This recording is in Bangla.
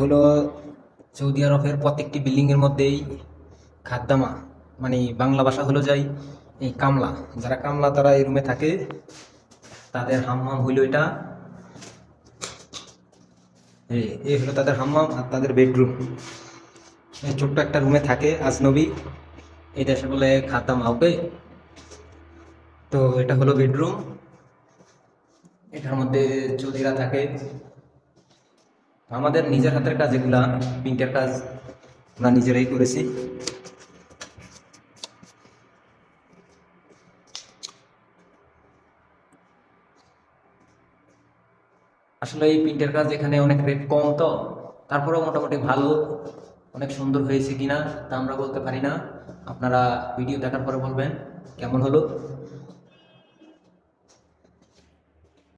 হলো সৌদি আরবের প্রত্যেকটি বিল্ডিংয়ের মধ্যেই খাদ্দামা মানে বাংলা ভাষা হলো যাই এই কামলা। যারা কামলা তারা এই রুমে থাকে। তাদের হাম্মাম হইল এটা। এই হলো তাদের হাম্মাম আর তাদের বেডরুম এই ছোট্ট একটা রুমে থাকে আজনবী। এই দেশে বলে খাদ্দামা ওকে তো এটা হলো বেডরুম এটার মধ্যে চৌধুরীরা থাকে। আমাদের নিজের হাতের কাজ এগুলা প্রিন্টের কাজ আমরা নিজেরাই করেছি। আসলে এই প্রিন্টের কাজ এখানে অনেক রেট কম তো, তারপরেও মোটামুটি ভালো, অনেক সুন্দর হয়েছে কিনা তা আমরা বলতে পারি না। আপনারা ভিডিও দেখার পরে বলবেন, কেমন হলো?